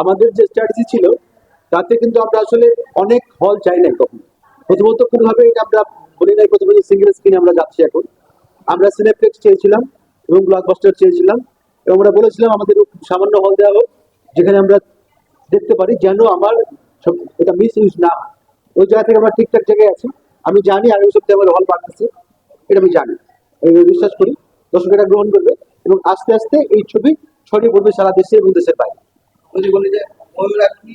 আমাদের যে স্ট্র্যাটেজি ছিল, তাতে কিন্তু আমরা আসলে অনেক হল চাই নাই কখনো। প্রথমত কোনোভাবে এটা আমরা বলি নাই, প্রথমে সিঙ্গেল স্ক্রিনে আমরা যাচ্ছি এখন। আমরা সিনেপ্লেক্স চেয়েছিলাম এবং ব্লকবাস্টার চেয়েছিলাম এবং আমরা বলেছিলাম আমাদের সামান্য হল দেওয়া হোক, যেখানে আমরা দেখতে পারি যেন আমার এটা মিস ইউজ না ওই জায়গা থেকে আমরা ঠিকঠাক জায়গায় আছি। আমি জানি আগামী সপ্তাহে আমার হল বাড়তেছে এটা আমি জানি। আমি বিশ্বাস করি। দর্শক এটা গ্রহণ করবে এবং আস্তে আস্তে এই ছবি ছড়িয়ে পড়বে সারা দেশে এবং দেশের বাইরে। যদি বলি যে ময়ূর আপনি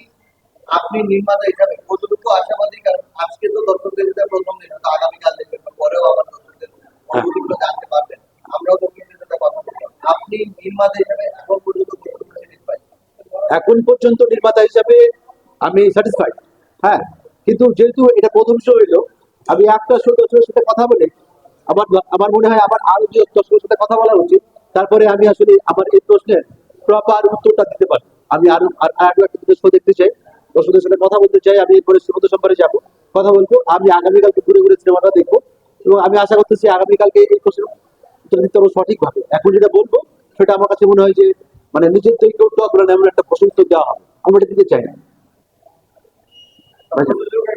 আপনি নির্মাতা হিসাবে কতটুকু আশাবাদী? কারণ আজকে তো দর্শকদের ভিতরে প্রথম দিন হয়তো আগামীকাল দেখবেন বা পরেও আবার দর্শকদের অনুভূতিগুলো জানতে পারবেন? আমরাও দর্শকদের সাথে কথা বলব আপনি নির্মাতা হিসাবে এখন পর্যন্ত কতটুকু এখন পর্যন্ত নির্মাতা হিসাবে আমি স্যাটিসফাইড হ্যাঁ কিন্তু যেহেতু এটা প্রথম শো হইল আমি একটা শো দর্শকের সাথে কথা বলে আমার আমার মনে হয় আমার আরও যে দর্শকের সাথে কথা বলা উচিত। তারপরে আমি আসলে আমার এই প্রশ্নের প্রপার উত্তরটা দিতে পারি। আমি আরও, আর একটা শো দেখতে চাই। দর্শকদের সাথে কথা বলতে চাই। আমি এরপরে শ্রীমন্ত সম্পারে যাব। কথা বলব। আমি আগামীকালকে ঘুরে ঘুরে সিনেমাটা দেখব। এবং আমি আশা করতেছি আগামীকালকে এই উত্তর দিতে পারব সঠিকভাবে এখন যেটা বলব, সেটা আমার কাছে মনে হয় যে মানে নিজের থেকে কেউ টক করে এমন একটা প্রশ্ন উত্তর দেওয়া হবে। আমি এটা দিতে চাই না। তৈরি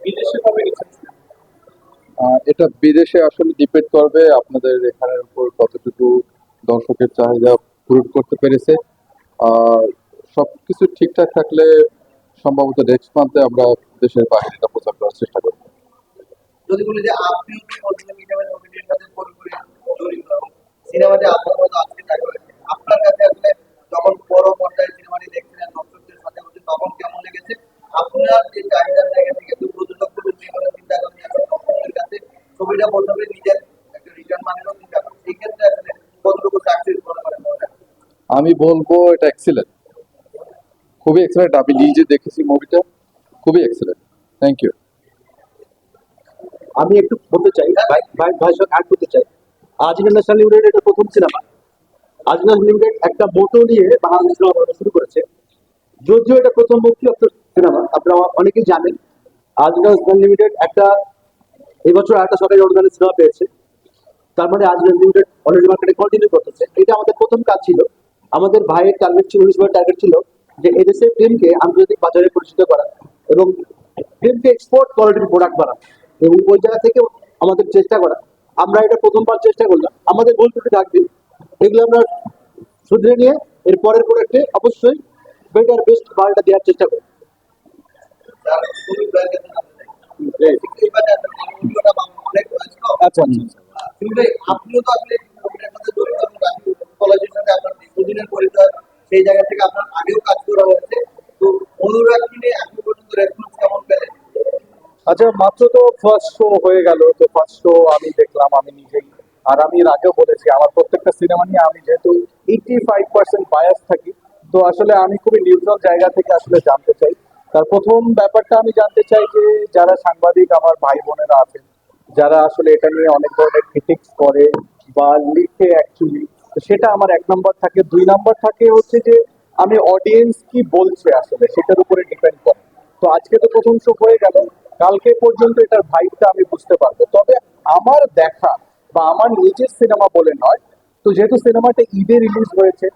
বিদেশে কবে গেছেন? এটা বিদেশে আসলে ডিপেন্ড করবে আপনাদের এখানের উপর কতটুকু দর্শকের চাহিদা পূরণ করতে পেরেছে। আর সবকিছু ঠিকঠাক থাকলে সম্ভবত নেক্সট মান্থে আমরা দেশের বাইরে প্রচার করার চেষ্টা করব। যদি যে এবং সিনেমাতে আপনার মতো আজকে দেখা আপনার কাছে আসলে যখন বড় পর্যায়ে সিনেমাটি দেখছিলেন দর্শকদের সাথে তখন কেমন লেগেছে? আপনার যে চাহিদার জায়গা থেকে তো প্রযোজক জীবনে চিন্তা করে নিয়ে আসেন দর্শকদের কাছে ছবিটা প্রথমে নিজের একটা রিটার্ন মানেরও চিন্তা করেন সেই ক্ষেত্রে আসলে কতটুকু সাকসেস মনে করেন মনে হয়? আমি বলব এটা এক্সিলেন্ট খুবই এক্সিলেন্ট আমি নিজে দেখেছি মুভিটা খুবই এক্সিলেন্ট থ্যাংক ইউ আমি একটু বলতে চাই, ভাই ভাই সঙ্গে অ্যাড করতে চাই। আজিনা ন্যাশনাল লিমিটেড এটা প্রথম সিনেমা আজিনা লিমিটেড একটা মোটো নিয়ে বাংলাদেশ সিনেমা শুরু করেছে। যদিও এটা প্রথম মুক্তিপ্রাপ্ত সিনেমা আপনারা অনেকেই জানেন। ন্যাশনাল লিমিটেড একটা, এবছর একটা সরকারি অনুদানের সিনেমা পেয়েছে। তার মানে আজিনা লিমিটেড অলরেডি মার্কেটে কন্টিনিউ করতেছে। এটা আমাদের প্রথম কাজ ছিল। আমাদের ভাইয়ের টার্গেট ছিল উনিশ টার্গেট ছিল যে এদেশের ফিল্মকে আন্তর্জাতিক বাজারে পরিচিত করা এবং ফিল্মকে এক্সপোর্ট কোয়ালিটির প্রোডাক্ট বানানো এবং ওই জায়গা থেকে আমাদের চেষ্টা করা। আমরা এটা প্রথমবার চেষ্টা করলাম। আমাদের ভুল ত্রুটি থাকবে। এগুলো আমরা শুধরে নিয়ে এর পরের প্রোডাক্টে অবশ্যই বেটার বেস্ট মালটা দেওয়ার চেষ্টা করি অনেক আচ্ছা আচ্ছা। আপনিও তো আসলে ছবিটার সাথে জড়িত এবং রাজু কলেজের সাথে আপনার দীর্ঘদিনের পরিচয় সেই জায়গা থেকে আপনার আগেও কাজ করা হয়েছে। তো অনুরাগকে নিয়ে এখন পর্যন্ত রেসপন্স কেমন পেলেন? আচ্ছা মাত্র তো ফার্স্ট শো হয়ে গেল, তো ফার্স্ট শো আমি দেখলাম, আমি নিজেই। আর আমি এর আগেও বলেছি, আমার প্রত্যেকটা সিনেমা নিয়ে আমি যেহেতু এইটি ফাইভ পার্সেন্ট বায়াস থাকি, তো আসলে আমি খুবই নিউট্রাল জায়গা থেকে আসলে জানতে চাই। তার প্রথম ব্যাপারটা আমি জানতে চাই যে, যারা সাংবাদিক আমার ভাই বোনেরা আছেন, যারা আসলে এটা নিয়ে অনেক ধরনের ক্রিটিক্স করে বা লিখে অ্যাকচুয়ালি সেটা আমার এক নম্বর থাকে। দুই নম্বর থাকে হচ্ছে যে, আমি অডিয়েন্স কি বলছে আসলে, সেটার উপরে ডিপেন্ড করে। তো আজকে তো প্রথম শো হয়ে গেল, কালকে পর্যন্ত এটার ভাইবটা আমি বুঝতে পারব। তবে আমার দেখা বা আমার নিজের সিনেমা বলে নয়, তো যেহেতু সিনেমাটা ঈদে রিলিজ হয়েছে,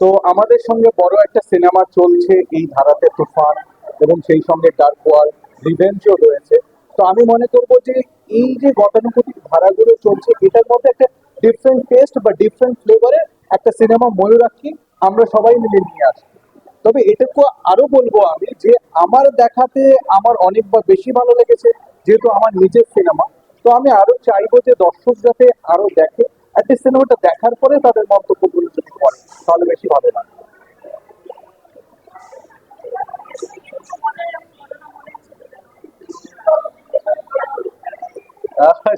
তো আমাদের সঙ্গে বড় একটা সিনেমা চলছে এই ধারাতে তুফান এবং সেই সঙ্গে ডার্ক ওয়ার্ল্ড রিভেঞ্জও রয়েছে তো আমি মনে করব যে, এই যে গতানুগতিক ধারাগুলো চলছে, এটার মধ্যে একটা ডিফারেন্ট টেস্ট বা ডিফারেন্ট ফ্লেভারের একটা সিনেমা ময়ূরাক্ষী আমরা সবাই মিলে নিয়ে আসি। তবে এটুকু আরও বলব আমি যে আমার দেখাতে আমার অনেকবার বেশি ভালো লেগেছে, যেহেতু আমার নিজের সিনেমা তো আমি আরও চাইব যে দর্শক যাতে আরও দেখে। একটা সিনেমাটা দেখার পরে তাদের মন্তব্যগুলো যদি করে, তাহলে বেশি ভালো লাগে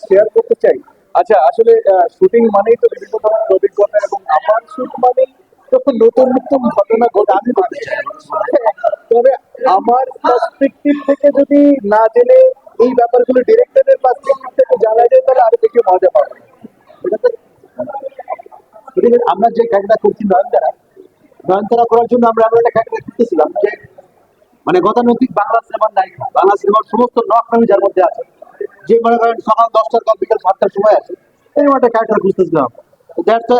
শেয়ার করতে চাই। আচ্ছা আসলে শুটিং মানেই তো বিভিন্ন ধরনের অভিজ্ঞতা এবং আমার শুট মানেই তখন নতুন নতুন ঘটনা ঘটে আমি মানি তবে আমার পার্সপেক্টিভ থেকে যদি না জেনে এই ব্যাপারগুলো ডিরেক্টরের পার্সপেক্টিভ থেকে জানা যায়, তাহলে আরও বেশি মজা পাবো। তো আমরা যে ক্যারেক্টার করছি নয়নতারা নয়নতারা করার জন্য আমরা এমন একটা ক্যারেক্টার করতেছিলাম যে মানে গতানুগতিক বাংলা সিনেমার নায়িকা বাংলা সিনেমার সমস্ত নকরামি যার মধ্যে আছে। যে মনে করেন সকাল দশটার পর বিকাল সাতটার সময় আছে এরকম একটা ক্যারেক্টার খুঁজতেছিলাম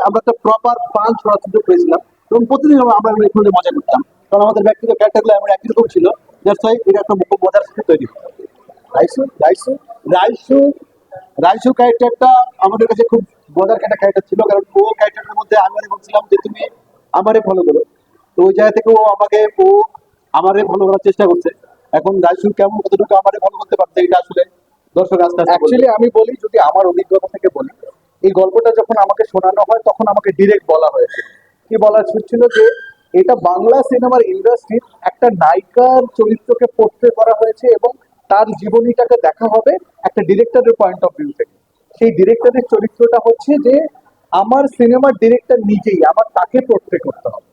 আমরা একটা প্রপার পাঞ্চ করার সুযোগ পেয়েছিলাম এবং প্রতিদিন আমরা একটু মজা করতাম। কারণ আমাদের ব্যক্তিগত ক্যারেক্টারগুলো এমন একই রকম ছিল এটা একটা খুব মজার তৈরি রাইসু রাইসু রাইসু রাইসু ক্যারেক্টারটা আমাদের কাছে খুব মজার একটা ক্যারেক্টার ছিল, কারণ ও ক্যারেক্টারের মধ্যে আমি বলছিলাম যে তুমি আমারে ফলো করো। তো ওই জায়গা থেকে ও আমাকে, ও আমারে ফলো করার চেষ্টা করছে। এখন রাইসু কেমন, কতটুকু আমারে ফলো করতে পারছে এটা আসলে দর্শক আস্তে অ্যাকচুয়ালি আমি বলি যদি আমার অভিজ্ঞতা থেকে বলি এই গল্পটা যখন আমাকে শোনানো হয় তখন আমাকে ডিরেক্ট বলা হয়েছে কি বলা ছিল যে এটা বাংলা সিনেমার ইন্ডাস্ট্রির একটা নায়িকার চরিত্রকে পোট্রে করা হয়েছে এবং তার জীবনীটাকে দেখা হবে একটা ডিরেক্টরের পয়েন্ট অফ ভিউ থেকে। সেই ডিরেক্টরের চরিত্রটা হচ্ছে যে আমার সিনেমার ডিরেক্টর নিজেই আমার তাকে পোট্রে করতে হবে।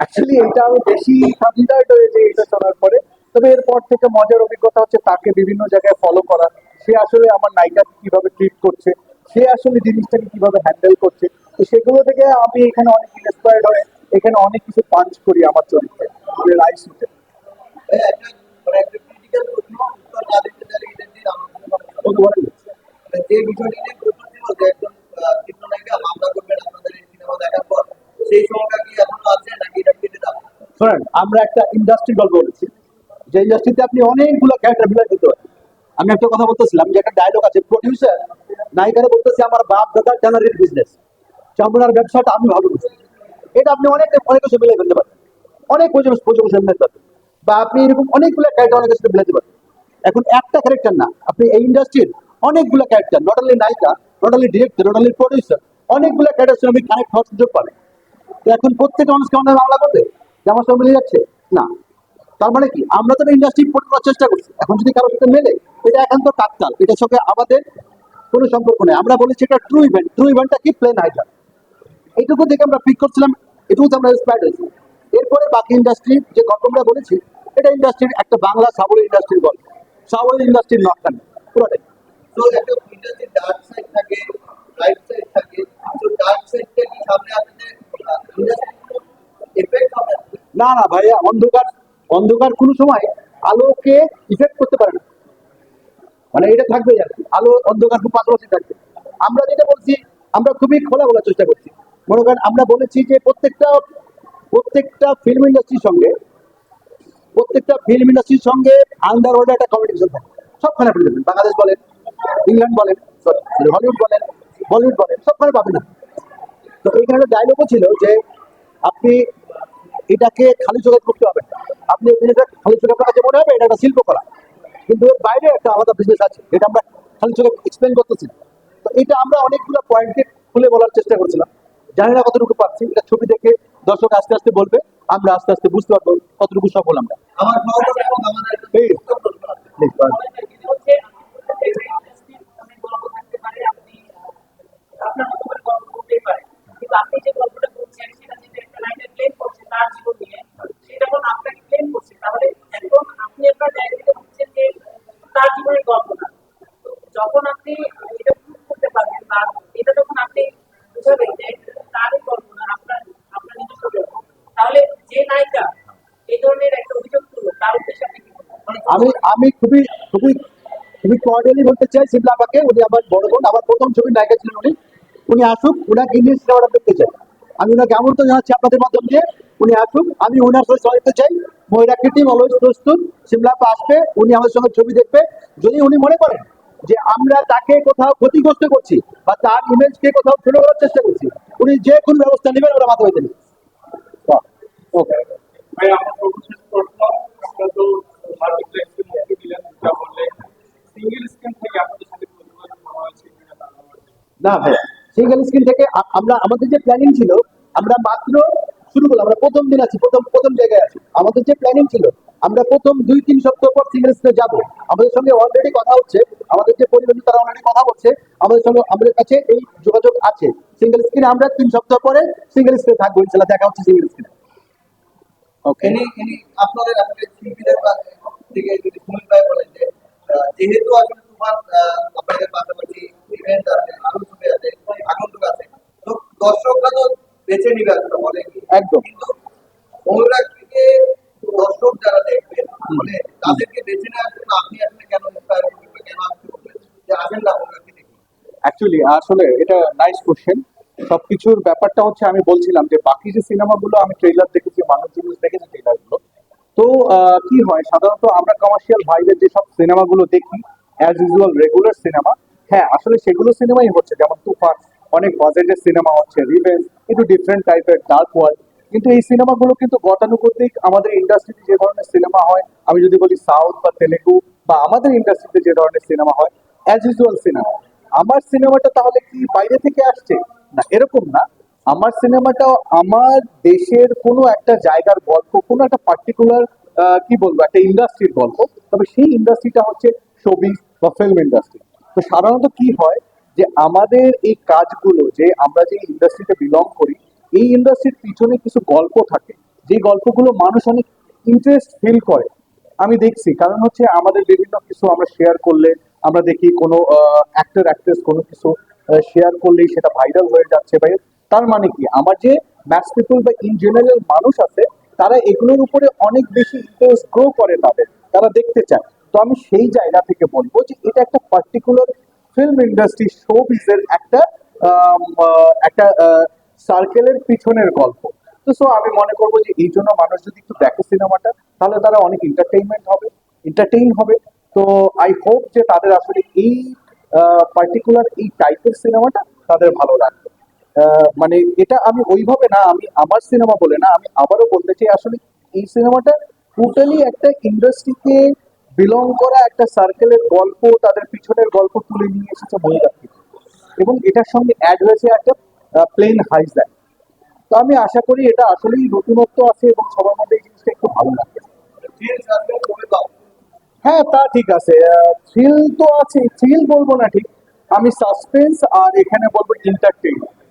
অ্যাকচুয়ালি এটা আমি বেশি কনসিডার্ড হয়েছে এটা শোনার পরে তবে এরপর থেকে মজার অভিজ্ঞতা হচ্ছে তাকে বিভিন্ন জায়গায় ফলো করা। সে আসলে আমার নায়িকাকে কীভাবে ট্রিট করছে সে আসলে জিনিসটাকে কীভাবে হ্যান্ডেল করছে তো সেগুলো থেকে আমি এখানে অনেক ইন্সপায়ার্ড হয়ে এখানে অনেক কিছু পাঞ্চ করি আমার চরিত্রে রাইসুতে মানে যে বিষয়টি নিয়ে প্রশ্ন ছিল যে একজন চিত্রনায়িকা মামলা করবেন আপনাদের সিনেমা দেখার পর সেই সময়টা কি এখনও আছে নাকি এটা কেটে যাবে শোনেন আমরা একটা ইন্ডাস্ট্রি গল্প বলেছি। যে ইন্ডাস্ট্রিতে আপনি অনেকগুলো ক্যারেক্টার বিলাই করতে পারেন আমি একটা কথা বলতেছিলাম, যে একটা ডায়লগ আছে প্রডিউসার নায়িকারে বলতেছে, আমার বাপ দাদা ট্যানারির বিজনেস চামড়ার ব্যবসাটা আমি ভালো বুঝি এটা আপনি অনেক অনেক কিছু মিলাই ফেলতে পারেন অনেক প্রযোজক মিলাতে পারেন বা আপনি এরকম অনেকগুলো ক্যারেক্টার অনেক কিছু মিলাতে পারেন এখন একটা ক্যারেক্টার না, আপনি এই ইন্ডাস্ট্রির অনেকগুলো ক্যারেক্টার নট অনলি নায়িকা not only director not only producer অনেকগুলো ক্যারেক্টার সঙ্গে আপনি কানেক্ট হওয়ার সুযোগ পাবেন। তো এখন প্রত্যেকটা মানুষ কেমন বাংলা করবে যে আমার সঙ্গে মিলে যাচ্ছে? না। তার মানে কি? আমরা তো ইন্ডাস্ট্রি করার চেষ্টা করছি। এখন যদি কারোর সাথে মেলে এটা একান্ত কাকতাল। এটার সঙ্গে আমাদের কোনো সম্পর্ক নেই। আমরা বলেছি এটা ট্রু ইভেন্ট ট্রু ইভেন্টটা কি? প্লেন হাইজার এইটুকু দেখে আমরা পিক করছিলাম। এটুকু আমরা ইন্সপায়ার্ড হয়েছি। এরপরে বাকি ইন্ডাস্ট্রি যে গল্প আমরা বলেছি এটা ইন্ডাস্ট্রির একটা বাংলা সাবলীল ইন্ডাস্ট্রির গল্প। সাবলীল ইন্ডাস্ট্রির নটকান পুরোটাই। তো একটা ইন্ডাস্ট্রির ডার্ক সাইড থাকে সাইড থাকে। তো ডার্ক সাইডটা কি সামনে আসলে ইন্ডাস্ট্রি এফেক্ট হবে? না না ভাইয়া অন্ধকার অন্ধকার কোনো সময় আলোকে ইফেক্ট করতে পারে না। মানে এটা থাকবেই আর আলো, অন্ধকার খুব পাশাপাশি থাকবে। আমরা যেটা বলছি, আমরা খুবই খোলা বলার চেষ্টা করছি। মনে করেন, আমরা বলেছি যে প্রত্যেকটা প্রত্যেকটা ফিল্ম ইন্ডাস্ট্রির সঙ্গে, প্রত্যেকটা ফিল্ম ইন্ডাস্ট্রির সঙ্গে আন্ডারওয়ার্ল্ডে একটা কম্পিটিশন থাকে। সবখানে আপনি বাংলাদেশ বলেন ইংল্যান্ড বলেন হলিউড বলেন বলিউড বলেন, সবখানে পাবেন না তো এইখানে একটা ডায়লগও ছিল যে আপনি এটাকে খালি চোখে করতে হবে। আপনি খালি চোখে আপনার কাছে মনে হবে এটা একটা শিল্পকলা কিন্তু এর বাইরে একটা আলাদা বিজনেস আছে এটা আমরা খালি চোখে এক্সপ্লেন করতেছি। তো এটা আমরা অনেকগুলো পয়েন্টকে খুলে বলার চেষ্টা করছিলাম। জানি না কতটুকু পাচ্ছি এটা ছবি দেখে দর্শক আস্তে আস্তে বলবে আমরা আস্তে আস্তে বুঝতে পারব কতটুকু সফল আমরা। আমার এবং আমাদের একটা এই। ছোট্ট প্রশ্ন আছে। Please, go ahead. যেটা হচ্ছে favorite industry অনেক গল্প থাকতে পারে আপনি আহ, আপনার মতো করে গল্প করতেই পারেন কিন্তু আপনি যে গল্পটা বলছেন সেটা যেটা একটা লাইনে ক্লেম করছে তার জীবন নিয়ে সেটা যখন আপনাকে ক্লেম করছে তাহলে এখন আপনি আপনার ডায়েরিতে বলছেন যে তার জীবনের গল্প না তো যখন আপনি এটা প্রুভ করতে পারবেন বা এটা যখন আপনি বুঝাবেন যে তারই গল্প না আপনার আপনার নিজস্ব গল্প তাহলে যে নায়িকা এই ধরনের একটা অভিযোগ তুললো তার উদ্দেশ্যে আপনি কি বলবেন মানে আমি আমি খুবই খুবই খুবই কর্ডিয়ালি বলতে চাই শিবলা আপাকে উনি আমার বড় বোন, আমার প্রথম ছবির নায়িকা ছিলেন উনি। উনি আসুক উনাকে ইংলিশ সিনেমাটা দেখতে চাই। আমি ওনাকে আমন্ত্রণ জানাচ্ছি আপনাদের মাধ্যম দিয়ে। উনি আসুক, আমি ওনার সাথে সহায়তা চাই। মহিলাকে টিম অলওয়েজ প্রস্তুত শিমলা আপা আসবে, উনি আমাদের সঙ্গে ছবি দেখবে। যদি উনি মনে করেন যে আমরা তাকে কোথাও ক্ষতিগ্রস্ত করছি বা তার ইমেজকে কোথাও ছোট করার চেষ্টা করছি, উনি যে কোনো ব্যবস্থা নেবেন ওরা মাথা হইতে ওকে ভাই আমার সর্বশেষ প্রশ্ন আপনারা তো মাল্টিপ্লেক্সের মুক্তি দিলেন যেটা বললেন সিঙ্গেল স্ক্রিন থেকে আপনাদের সাথে প্রতিযোগিতা করা হয়েছে কিনা তা আমার না ভাই সিঙ্গেল স্ক্রিন থেকে আমরা আমাদের যে প্ল্যানিং ছিল আমরা মাত্র শুরু করলাম আমরা প্রথম দিন আছি প্রথম প্রথম জায়গায় আছি। আমাদের যে প্ল্যানিং ছিল আমরা প্রথম দুই তিন সপ্তাহ পর সিঙ্গেল স্ক্রিনে যাব। আমাদের সঙ্গে অলরেডি কথা হচ্ছে আমাদের যে পরিবেশ তারা অলরেডি কথা বলছে আমাদের সঙ্গে আমাদের কাছে এই যোগাযোগ আছে। সিঙ্গেল স্ক্রিনে আমরা তিন সপ্তাহ পরে সিঙ্গেল স্ক্রিনে থাকব ইনশাল্লাহ দেখা হচ্ছে সিঙ্গেল স্ক্রিনে ওকে আপনাদের আসলে শিল্পীদের থেকে যদি বলেন যে যেহেতু আসলে তুফান আপনাদের পাশাপাশি ইভেন্ট আছে আরও আছে আগন্তুক আছে। তো দর্শকরা তো বেছে নিবে আসলে বলে একদম। কিন্তু অনুরাগীকে দর্শক যারা দেখবেন মানে তাদেরকে বেছে নেওয়ার জন্য আপনি আসলে কেন ইন্সপায়ার করবেন কেন আপনি বলবেন যে আসেন না অনুরাগী দেখি অ্যাকচুয়ালি আসলে এটা নাইস কোশ্চেন সবকিছুর ব্যাপারটা হচ্ছে আমি বলছিলাম যে বাকি যে সিনেমাগুলো আমি ট্রেলার দেখেছি মানুষ জিনিস দেখেছি ট্রেলারগুলো তো আহ, কি হয়? সাধারণত আমরা কমার্শিয়াল ভাইবের যেসব সিনেমাগুলো দেখি অ্যাজ ইউজুয়াল রেগুলার সিনেমা হ্যাঁ আসলে সেগুলো সিনেমাই হচ্ছে। যেমন তুফান, অনেক বাজেটের সিনেমা হচ্ছে। রিভেঞ্জ একটু ডিফারেন্ট টাইপের ডার্ক ওয়ার্ল্ড কিন্তু এই সিনেমাগুলো কিন্তু গতানুগতিক। আমাদের ইন্ডাস্ট্রিতে যে ধরনের সিনেমা হয়, আমি যদি বলি সাউথ বা তেলেগু বা আমাদের ইন্ডাস্ট্রিতে যে ধরনের সিনেমা হয় অ্যাজ ইউজুয়াল সিনেমা আমার সিনেমাটা তাহলে কি বাইরে থেকে আসছে? না, এরকম না। আমার সিনেমাটা আমার দেশের কোনো একটা জায়গার গল্প, কোনো একটা পার্টিকুলার কি বলব, একটা ইন্ডাস্ট্রির গল্প। তবে সেই ইন্ডাস্ট্রিটা হচ্ছে ছবি বা ফিল্ম ইন্ডাস্ট্রি তো সাধারণত কি হয় যে আমাদের এই কাজগুলো, যে আমরা যে ইন্ডাস্ট্রিতে বিলং করি, এই ইন্ডাস্ট্রির পিছনে কিছু গল্প থাকে। যে গল্পগুলো মানুষ অনেক ইন্টারেস্ট ফিল করে। আমি দেখছি, কারণ হচ্ছে আমাদের বিভিন্ন কিছু আমরা শেয়ার করলে, আমরা দেখি কোনো অ্যাক্টর অ্যাক্ট্রেস কোনো কিছু শেয়ার করলেই সেটা ভাইরাল হয়ে যাচ্ছে ভাই তার মানে কি? আমার যে ম্যাক্স পিপল বা ইন জেনারেল মানুষ আছে, তারা এগুলোর উপরে অনেক বেশি ইন্টারেস্ট গ্রো করে তাদের, তারা দেখতে চায়। তো আমি সেই জায়গা থেকে বলব যে এটা একটা পার্টিকুলার ফিল্ম ইন্ডাস্ট্রি শো বিজের একটা একটা সার্কেলের পিছনের গল্প। তো সো আমি মনে করব যে এই জন্য মানুষ যদি একটু দেখে সিনেমাটা, তাহলে তারা অনেক এন্টারটেইনমেন্ট হবে এন্টারটেইন হবে। তো আই হোপ যে তাদের আসলে এই পার্টিকুলার এই টাইপের সিনেমাটা তাদের ভালো লাগবে। মানে এটা আমি ওইভাবে না, আমি আমার সিনেমা বলে না, আমি আবারও বলতে চাই আসলে এই সিনেমাটা টোটালি একটা ইন্ডাস্ট্রিকে বিলং করা একটা সার্কেলের গল্প তাদের পিছনের গল্প তুলে নিয়ে এসেছে মহিলা থেকে এবং এটার সঙ্গে অ্যাড হয়েছে একটা প্লেন হাইজ্যাক তো আমি আশা করি এটা আসলেই নতুনত্ব আছে এবং সবার মধ্যে এই জিনিসটা একটু ভালো কবে হ্যাঁ তা ঠিক আছে। থ্রিল তো আছে। থ্রিল বলব না ঠিক। আমি সাসপেন্স আর এখানে বলব এন্টারটেইন